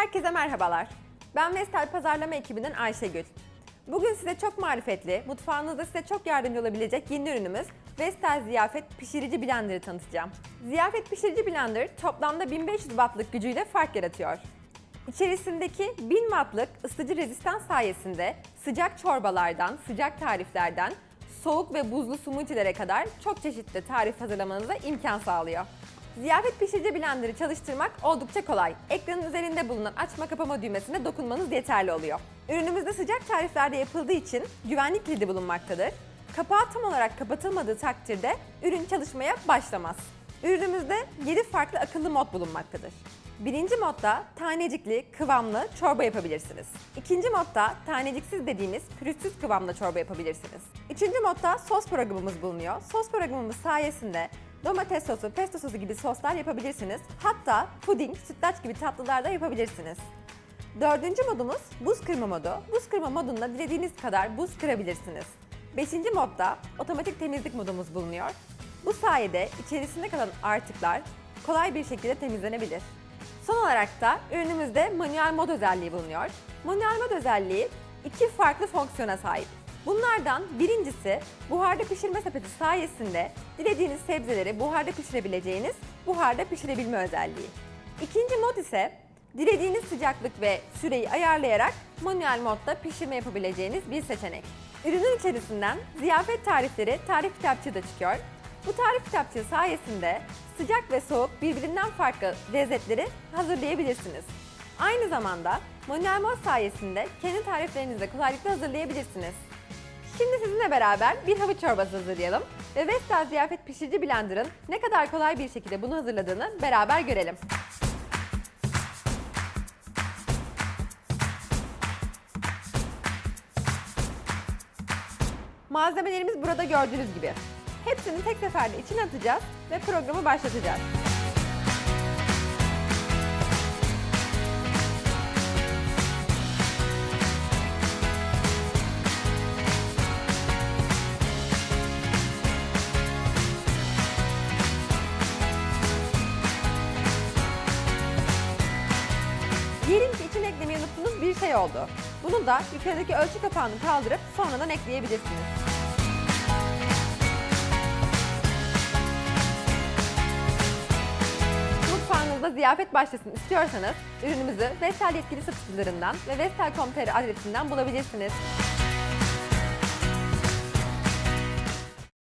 Herkese merhabalar. Ben Vestel Pazarlama ekibinden Ayşegül. Bugün size çok marifetli, mutfağınızda size çok yardımcı olabilecek yeni ürünümüz Vestel Ziyafet Pişirici Blender'ı tanıtacağım. Ziyafet Pişirici Blender toplamda 1500 wattlık gücüyle fark yaratıyor. İçerisindeki 1000 wattlık ısıtıcı rezistans sayesinde sıcak çorbalardan, sıcak tariflerden, soğuk ve buzlu smoothie'lere kadar çok çeşitli tarif hazırlamanıza imkan sağlıyor. Ziyafet pişirici blenderı çalıştırmak oldukça kolay. Ekranın üzerinde bulunan açma kapama düğmesine dokunmanız yeterli oluyor. Ürünümüzde sıcak tariflerde yapıldığı için güvenlik kilidi bulunmaktadır. Kapağı tam olarak kapatılmadığı takdirde ürün çalışmaya başlamaz. Ürünümüzde 7 farklı akıllı mod bulunmaktadır. Birinci modda tanecikli, kıvamlı çorba yapabilirsiniz. İkinci modda taneciksiz dediğimiz pürüzsüz kıvamda çorba yapabilirsiniz. Üçüncü modda sos programımız bulunuyor. Sos programımız sayesinde domates sosu, pesto sosu gibi soslar yapabilirsiniz. Hatta puding, sütlaç gibi tatlılar da yapabilirsiniz. Dördüncü modumuz buz kırma modu. Buz kırma modunda dilediğiniz kadar buz kırabilirsiniz. Beşinci modda otomatik temizlik modumuz bulunuyor. Bu sayede içerisinde kalan artıklar kolay bir şekilde temizlenebilir. Son olarak da ürünümüzde manuel mod özelliği bulunuyor. Manuel mod özelliği iki farklı fonksiyona sahip. Bunlardan birincisi buharda pişirme sepeti sayesinde dilediğiniz sebzeleri buharda pişirebileceğiniz buharda pişirebilme özelliği. İkinci mod ise dilediğiniz sıcaklık ve süreyi ayarlayarak manuel modda pişirme yapabileceğiniz bir seçenek. Ürünün içerisinden ziyafet tarifleri tarif kitapçığı da çıkıyor. Bu tarif kitapçığı sayesinde sıcak ve soğuk birbirinden farklı lezzetleri hazırlayabilirsiniz. Aynı zamanda manuel mod sayesinde kendi tariflerinizi kolaylıkla hazırlayabilirsiniz. Şimdi sizinle beraber bir havuç çorbası hazırlayalım ve Vestel Ziyafet Pişirici Blender'ın ne kadar kolay bir şekilde bunu hazırladığını beraber görelim. Malzemelerimiz burada gördüğünüz gibi. Hepsini tek seferde içine atacağız ve programı başlatacağız. Diyelim ki içine eklemeyi unuttuğunuz bir şey oldu. Bunu da yukarıdaki ölçü kapağını kaldırıp sonradan ekleyebilirsiniz. Mutfağınızda ziyafet başlasın istiyorsanız ürünümüzü Vestel yetkili satıcılarından ve Vestel.com.tr adresinden bulabilirsiniz.